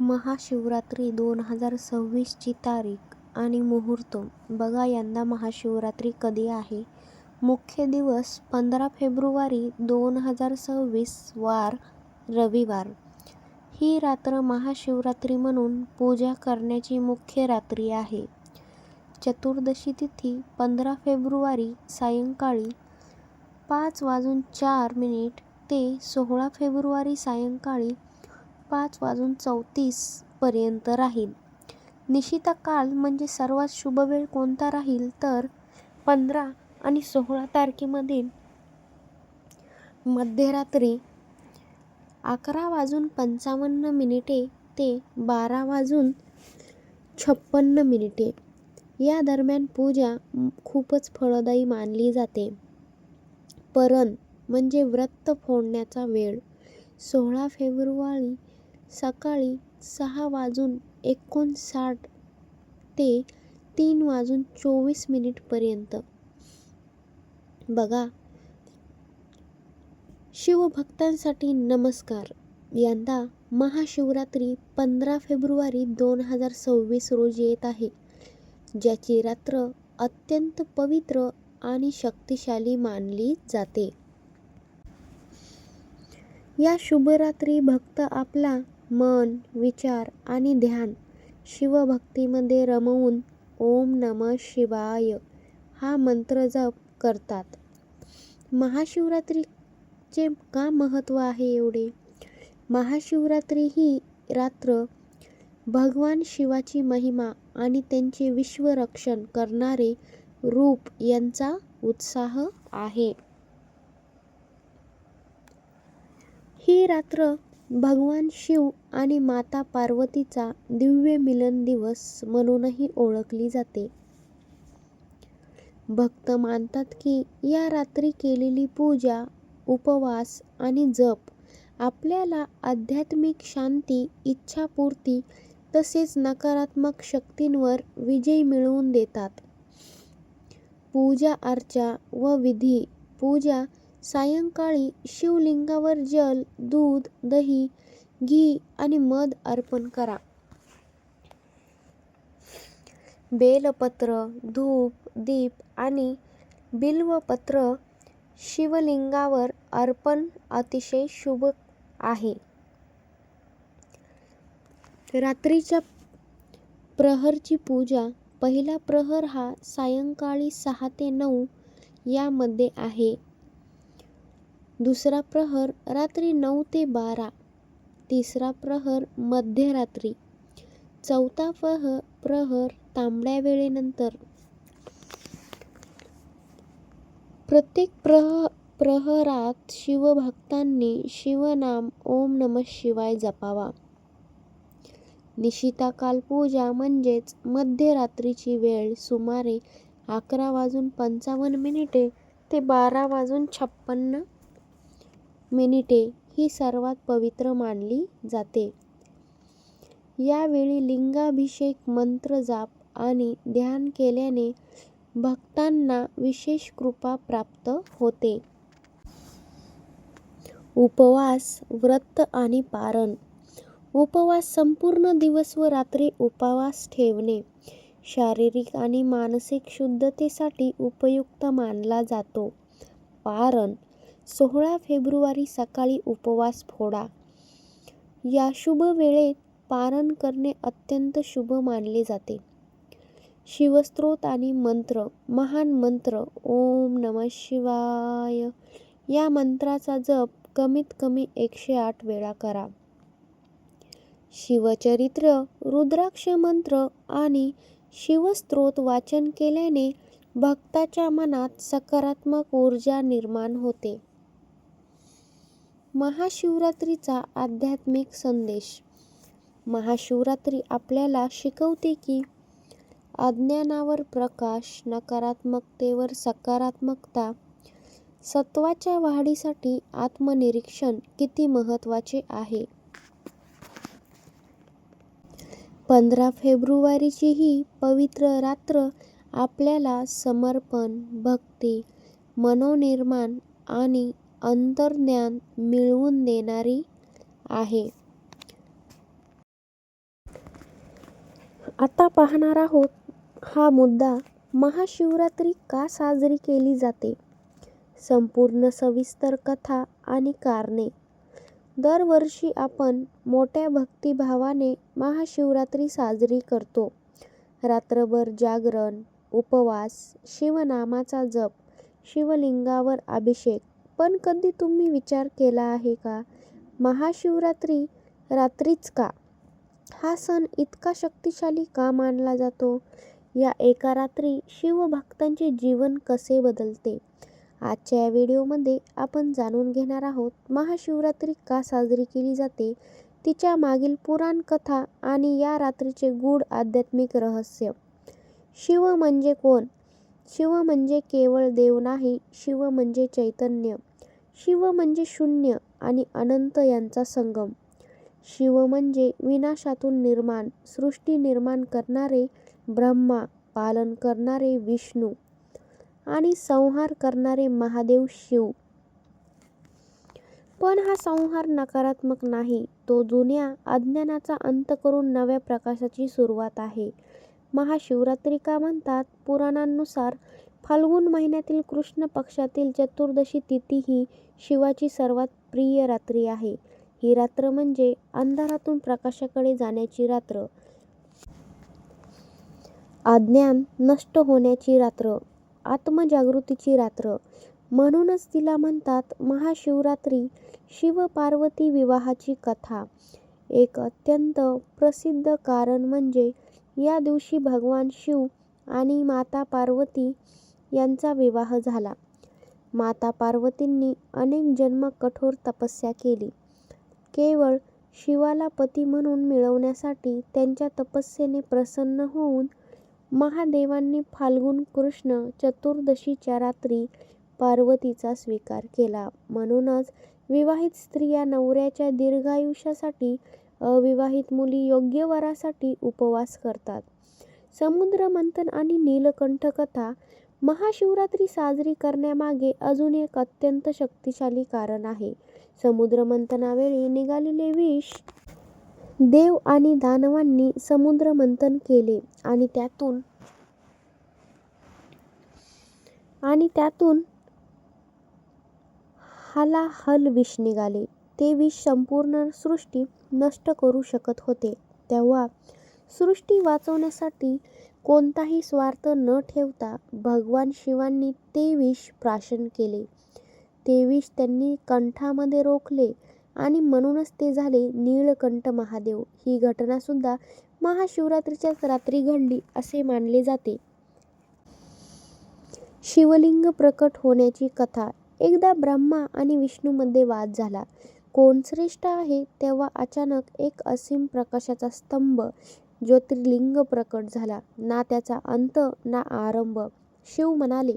महाशिवरात्री दोन हजार सव्वीसची तारीख आणि मुहूर्त. बघा यंदा महाशिवरात्री कधी आहे? मुख्य दिवस पंधरा फेब्रुवारी दोन हजार सव्वीस वार रविवार. ही रात्र महाशिवरात्री म्हणून पूजा करण्याची मुख्य रात्री आहे. चतुर्दशी तिथी पंधरा फेब्रुवारी सायंकाळी पाच वाजून चार मिनिट ते सोळा फेब्रुवारी सायंकाळी पाच वाजून चौतीसपर्यंत राहील. निशिता काल म्हणजे सर्वात शुभ वेळ कोणता राहील तर पंधरा आणि सोळा तारखेमधील मध्यरात्री अकरा वाजून पंचावन्न मिनिटे ते बारा वाजून छप्पन्न मिनिटे. या दरम्यान पूजा खूपच फळदायी मानली जाते. परण म्हणजे व्रत फोडण्याचा वेळ. सोळा फेब्रुवारी सकाळी सहा वाजून एकोणसाठ ते तीन वाजून चोवीस मिनिटपर्यंत बघा. शिवभक्तांसाठी नमस्कार. यंदा महाशिवरात्री पंधरा फेब्रुवारी दोन हजार सव्वीस रोजी येत आहे. ज्याची रात्र अत्यंत पवित्र आणि शक्तिशाली मानली जाते. या शुभरात्री भक्त आपला मन विचार आणि ध्यान शिवभक्तीमध्ये रमवून ओम नमः शिवाय हा मंत्र जप करतात. महाशिवरात्रीचे का महत्त्व आहे एवढे? महाशिवरात्री ही रात्र भगवान शिवाची महिमा आणि त्यांचे विश्वरक्षण करणारे रूप यांचा उत्साह आहे. ही रात्र भगवान शिव आणि माता पार्वतीचा दिव्य मिलन दिवस म्हणूनही ओळखली जाते. भक्त मानतात की या रात्री केलेली पूजा उपवास आणि जप आपल्याला आध्यात्मिक शांती इच्छापूर्ती तसेच नकारात्मक शक्तींवर विजय मिळवून देतात. पूजा अर्चा व विधी पूजा सायंकाळी शिवलिंगावर जल दूध दही घी आणि मध अर्पण करा. बेलपत्र धूप दीप आणि बिल्वपत्र शिवलिंगावर अर्पण अतिशय शुभ आहे. रात्रीच्या प्रहरची पूजा पहिला प्रहर हा सायंकाळी सहा ते नऊ यामध्ये आहे. दुसरा प्रहर रात्री नऊ ते बारा. तिसरा प्रहर मध्यरात्री. चौथा प्रह प्रहर तांबड्या वेळेनंतर. प्रत्येक प्रह प्रहरात शिवभक्तांनी शिवनाम ओम नम शिवाय जपावा. निशिता पूजा म्हणजेच मध्यरात्रीची वेळ सुमारे अकरा वाजून पंचावन्न मिनिटे ते बारा वाजून छप्पन्न मिनिटे ही सर्वात पवित्र मानली जाते. यावेळी लिंगाभिषेक मंत्र जाप आणि ध्यान केल्याने भक्तांना विशेष कृपा प्राप्त होते. उपवास व्रत आणि पारण. उपवास संपूर्ण दिवस व रात्री उपवास ठेवणे. शारीरिक आणि मानसिक शुद्धतेसाठी उपयुक्त मानला जातो. पारण. सोळा फेब्रुवारी सकाळी उपवास फोडा. या शुभ वेळेत पारण करणे अत्यंत शुभ मानले जाते. शिवस्त्रोत आणि मंत्र महान मंत्र ओम नम शिवाय. या मंत्राचा जप कमीत कमी एकशे आठ वेळा करा. शिवचरित्र रुद्राक्ष मंत्र आणि शिवस्त्रोत वाचन केल्याने भक्ताच्या मनात सकारात्मक ऊर्जा निर्माण होते. महाशिवरात्रीचा आध्यात्मिक संदेश. महाशिवरात्री आपल्याला शिकवते की अज्ञानावर प्रकाश नकारात्मकतेवर सकारात्मकता सत्वाच्या वाढीसाठी आत्मनिरीक्षण किती महत्त्वाचे आहे? पंधरा फेब्रुवारीची ही पवित्र रात्र आपल्याला समर्पण भक्ती मनोनिर्माण आणि अंतर्ज्ञान मिळवून देणारी आहे. आता पाहणार आहोत हा मुद्दा महाशिवरात्री का साजरी केली जाते? संपूर्ण सविस्तर कथा आणि कारणे. दरवर्षी आपण मोठ्या भक्तिभावाने महाशिवरात्री साजरी करतो. रात्रभर जागरण उपवास शिवनामाचा जप शिवलिंगावर अभिषेक पण कधी तुम्ही विचार केला आहे का? महाशिवरात्री रात्रीच का? हा सण इतका शक्तिशाली का मानला जातो? या एका रात्री शिवभक्तांचे जीवन कसे बदलते? आजच्या या व्हिडिओमध्ये आपण जाणून घेणार आहोत महाशिवरात्री का साजरी केली जाते? तिच्या मागील पुराण कथा आणि या रात्रीचे गूढ आध्यात्मिक रहस्य. शिव म्हणजे कोण? शिव म्हणजे केवळ देव नाही शिव म्हणजे चैतन्य. शिव म्हणजे शून्य आणि अनंत यांचा संगम. शिव म्हणजे विनाशातून निर्माण सृष्टी निर्माण करणारे ब्रह्मा पालन करणारे विष्णू आणि संहार करणारे महादेव शिव. पण हा संहार नकारात्मक नाही तो जुन्या अज्ञानाचा अंत करून नव्या प्रकाशाची सुरुवात आहे. महाशिवरात्री का म्हणतात? पुराणांनुसार फाल्गुन महिन्यातील कृष्ण पक्षातील चतुर्दशी तिथी ही शिवाची सर्वात प्रिय रात्री आहे. ही रात्र म्हणजे अंधारातून प्रकाशाकडे जाण्याची रात्र. अज्ञान नष्ट होण्याची रात्र. आत्मजागृतीची रात्र. म्हणूनच तिला म्हणतात महाशिवरात्री शिव-पार्वती विवाहाची कथा. एक अत्यंत प्रसिद्ध कारण म्हणजे या दिवशी भगवान शिव आणि माता पार्वती यांचा विवाह झाला. माता पार्वतींनी अनेक जन्म कठोर तपस्या केली. केवळ शिवाला पती म्हणून मिळवण्यासाठी त्यांच्या तपस्येने प्रसन्न होऊन महादेवांनी फाल्गुन कृष्ण चतुर्दशीच्या रात्री पार्वतीचा स्वीकार केला. म्हणूनच विवाहित स्त्रिया नवऱ्याच्या दीर्घायुष्यासाठी, अविवाहित मुली योग्य वरासाठी उपवास करतात. समुद्र मंथन आणि नीलकंठ कथा महाशिवरात्री साजरी करण्यामागे अजून एक अत्यंत शक्तिशाली कारण आहे. समुद्र मंथनावेळी निघालेले विष देव आणि दानवांनी समुद्रमंथन केले आणि त्यातून आणि त्यातून हलाहल विष निघाले. ते विष संपूर्ण सृष्टी नष्ट करू शकत होते. तेव्हा सृष्टी वाचवण्यासाठी कोणताही स्वार्थ न ठेवता भगवान शिवांनी ते विष प्राशन केले. ते विष त्यांनी कंठामध्ये रोखले आणि म्हणूनच ते झाले नीळकंठ महादेव. ही घटना सुद्धा महाशिवरात्रीच्याच रात्री घडली असे मानले जाते. शिवलिंग प्रकट होण्याची कथा एकदा ब्रह्मा आणि विष्णूमध्ये वाद झाला. कोण श्रेष्ठ आहे तेव्हा अचानक एक असीम प्रकाशाचा स्तंभ ज्योतिर्लिंग प्रकट झाला. ना त्याचा अंत ना आरंभ. शिव म्हणाले,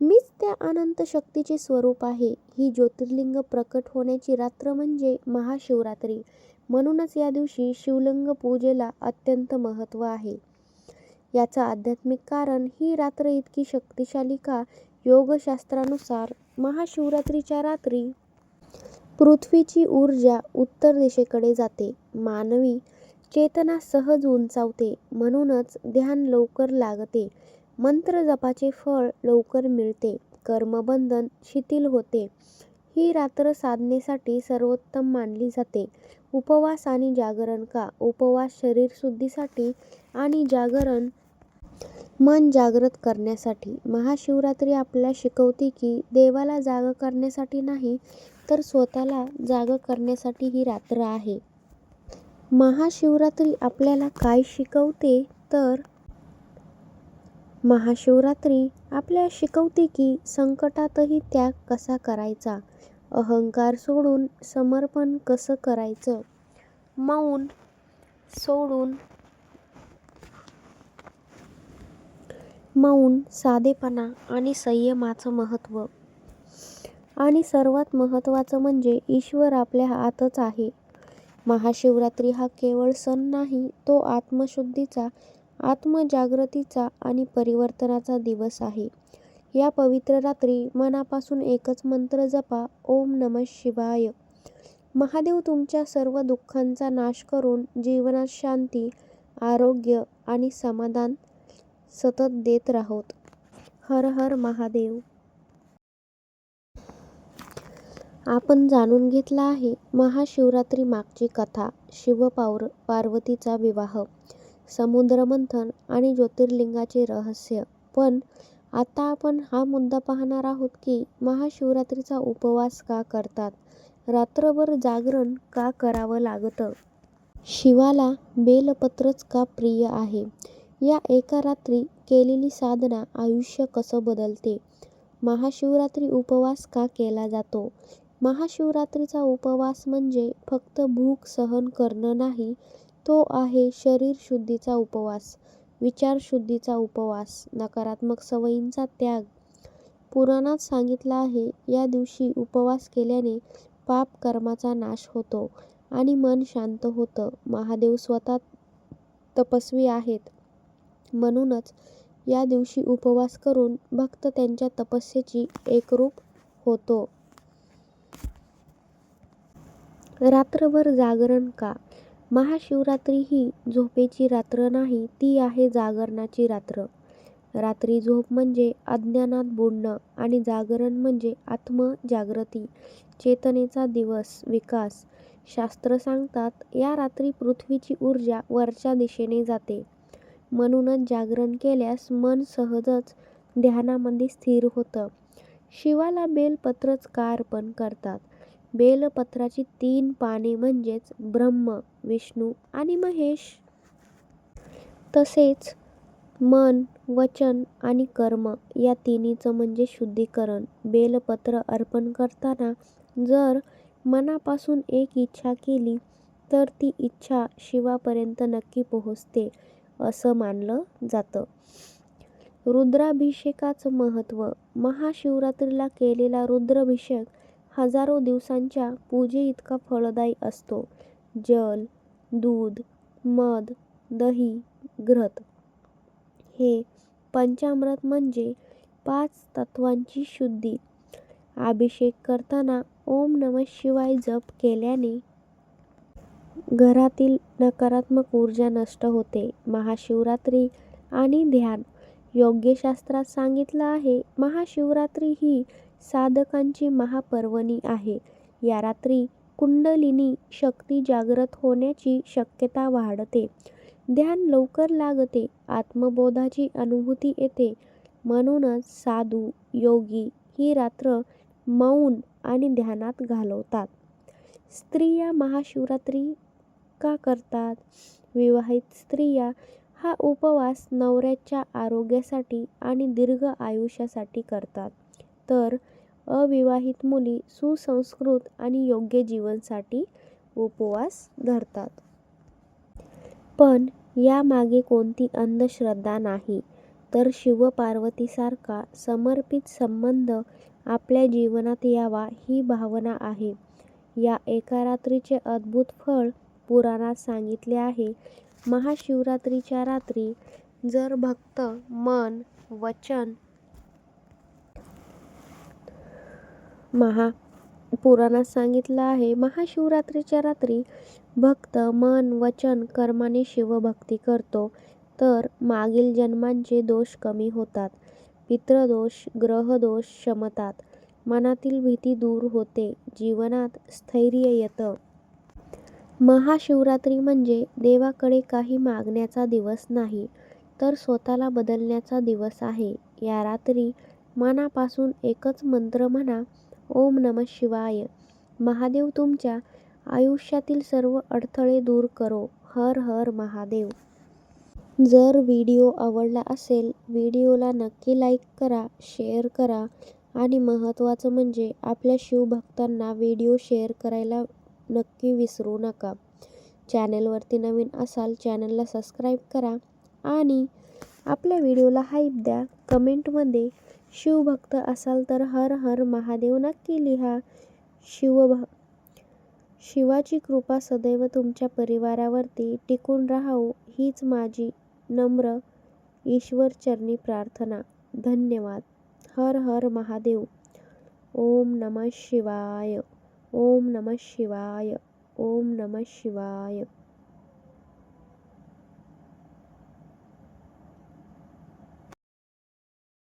मीच त्या अनंत शक्तीचे स्वरूप आहे. ही ज्योतिर्लिंग प्रकट होण्याची रात्र म्हणजे महाशिवरात्री. म्हणूनच या दिवशी शिवलिंग पूजेला अत्यंत महत्त्व आहे. याचं आध्यात्मिक कारण ही रात्र इतकी शक्तिशाली का योगशास्त्रानुसार महाशिवरात्रीच्या रात्री पृथ्वीची ऊर्जा उत्तर दिशेकडे जाते. मानवी चेतना सहज उंचावते. म्हणूनच ध्यान लवकर लागते. मंत्रजपाचे फळ लवकर मिळते. कर्मबंधन शिथिल होते. ही रात्र साधनेसाठी सर्वोत्तम मानली जाते. उपवास आणि जागरण का उपवास शरीरशुद्धीसाठी आणि जागरण मन जागृत करण्यासाठी. महाशिवरात्री आपल्याला शिकवते की देवाला जागं करण्यासाठी नाही तर स्वतःला जागं करण्यासाठी ही रात्र आहे. महाशिवरात्री आपल्याला काय शिकवते तर महाशिवरात्री आपल्याला शिकवते की संकटातही त्याग कसा करायचा, अहंकार सोडून समर्पण कसं करायचं, मौन सोडून मौन, साधेपणा आणि संयमाचं महत्त्व. आणि सर्वात महत्त्वाचं म्हणजे ईश्वर आपल्या आतच आहे. महाशिवरात्री हा केवळ सण नाही, तो आत्मशुद्धीचा, आत्मजागृतीचा आणि परिवर्तनाचा दिवस आहे. या पवित्र रात्री मनापासून एकच मंत्र जपा ओम नमः शिवाय. महादेव तुमच्या सर्व दुःखांचा नाश करून जीवनात शांती आरोग्य आणि समाधान सतत देत राहोत. हर हर महादेव! आपण जाणून घेतलं आहे महाशिवरात्री मागची कथा, शिवपावर पार्वतीचा विवाह, समुद्रमंथन आणि ज्योतिर्लिंगाचे रहस्य. पण आता आपण हा मुद्दा पाहणार आहोत की महाशिवरात्रीचा उपवास का करतात? रात्रभर जागरण का करावं लागतं? शिवाला बेलपत्रच का प्रिय आहे? या एका रात्री केलेली साधना आयुष्य कसं बदलते? महाशिवरात्री उपवास का केला जातो? महाशिवरात्रीचा उपवास म्हणजे फक्त भूक सहन करणं नाही, तो आहे शरीरशुद्धीचा उपवास, विचारशुद्धीचा उपवास, नकारात्मक सवयींचा त्याग. पुराणात सांगितलं आहे, या दिवशी उपवास केल्याने पाप कर्माचा नाश होतो आणि मन शांत होतं. महादेव स्वतः तपस्वी आहेत, म्हणूनच या दिवशी उपवास करून भक्त त्यांच्या तपस्येशी एकरूप होतो. रात्रभर जागरण का? महाशिवरात्री ही झोपेची रात्र नाही, ती आहे जागरणाची रात्र. रात्री झोप म्हणजे अज्ञानात बुडणं आणि जागरण म्हणजे आत्मजागृती, चेतनेचा दिवस विकास. शास्त्र सांगतात, या रात्री पृथ्वीची ऊर्जा वरच्या दिशेने जाते. म्हणूनच जागरण केल्यास मन सहजच ध्यानामध्ये स्थिर होतं. शिवाला बेलपत्रच का अर्पण करतात? बेलपत्राची तीन पाने म्हणजेच ब्रह्म विष्णू आणि महेश. तसेच मन, वचन आणि कर्म या तिन्हीचं म्हणजे शुद्धीकरण. बेलपत्र अर्पण करताना जर मनापासून एक इच्छा केली, तर ती इच्छा शिवापर्यंत नक्की पोहोचते, असं मानलं जातं. रुद्राभिषेकाचं महत्त्व. महाशिवरात्रीला केलेला रुद्राभिषेक हजारो दिवसांच्या पूजेइतका फळदायी असतो. जल, दूध, मध, दही, घृत हे पंचामृत म्हणजे पाच तत्त्वांची शुद्धी. अभिषेक करताना ओम नमः शिवाय जप केल्याने घरातील नकारात्मक ऊर्जा नष्ट होते. महाशिवरात्री आणि ध्यान. योगशास्त्रात सांगितलं आहे, महाशिवरात्री ही साधकांची महापर्वणी आहे. या रात्री कुंडलिनी शक्ती जागृत होण्याची शक्यता वाढते, ध्यान लवकर लागते, आत्मबोधाची अनुभूती येते. म्हणूनच साधू, योगी ही रात्र मौन आणि ध्यानात घालवतात. स्त्रिया महाशिवरात्री का करतात? विवाहित स्त्रिया हा उपवास नवऱ्याच्या आरोग्यासाठी आणि दीर्घ आयुष्यासाठी करतात, तर अविवाहित मुली सुसंस्कृत आणि योग्य जीवनासाठी उपवास धरतात. पण यामागे कोणती अंधश्रद्धा नाही, तर शिव-पार्वतीसारखा समर्पित संबंध आपल्या जीवनात यावा ही भावना आहे. या एका रात्रीचे अद्भुत फळ पुराणात सांगितले आहे. महाशिवरात्रीच्या रात्री जर भक्त मन, वचन महा पुराणात सांगितलं आहे, महाशिवरात्रीच्या रात्री भक्त मन, वचन, कर्माने शिवभक्ती करतो, तर मागील जन्मांचे दोष कमी होतात, पितृदोष, ग्रहदोष शमतात, मनातील भीती दूर होते, जीवनात स्थैर्य येतं. महाशिवरात्री म्हणजे देवाकडे काही मागण्याचा दिवस नाही, तर स्वतःला बदलण्याचा दिवस आहे. या रात्री मनापासून एकच मंत्र म्हणा, ओम नमः शिवाय. महादेव तुमच्या आयुष्यातील सर्व अडथळे दूर करो. हर हर महादेव! जर व्हिडिओ आवडला असेल, व्हिडिओला नक्की लाईक करा, शेअर करा आणि महत्त्वाचं म्हणजे आपल्या शिवभक्तांना व्हिडिओ शेअर करायला नक्की विसरू नका. चॅनलवरती नवीन असाल, चॅनलला सबस्क्राईब करा आणि आपल्या व्हिडिओला हाईप द्या. कमेंटमध्ये शिवभक्त असाल तर हर हर महादेव नक्की लिहा. शिवाची कृपा सदैव तुमच्या परिवारावरती टिकून राहो हीच माझी नम्र ईश्वरचरणी प्रार्थना. धन्यवाद. हर हर महादेव! ओम नमः शिवाय ओम नमः शिवाय ओम नमः शिवाय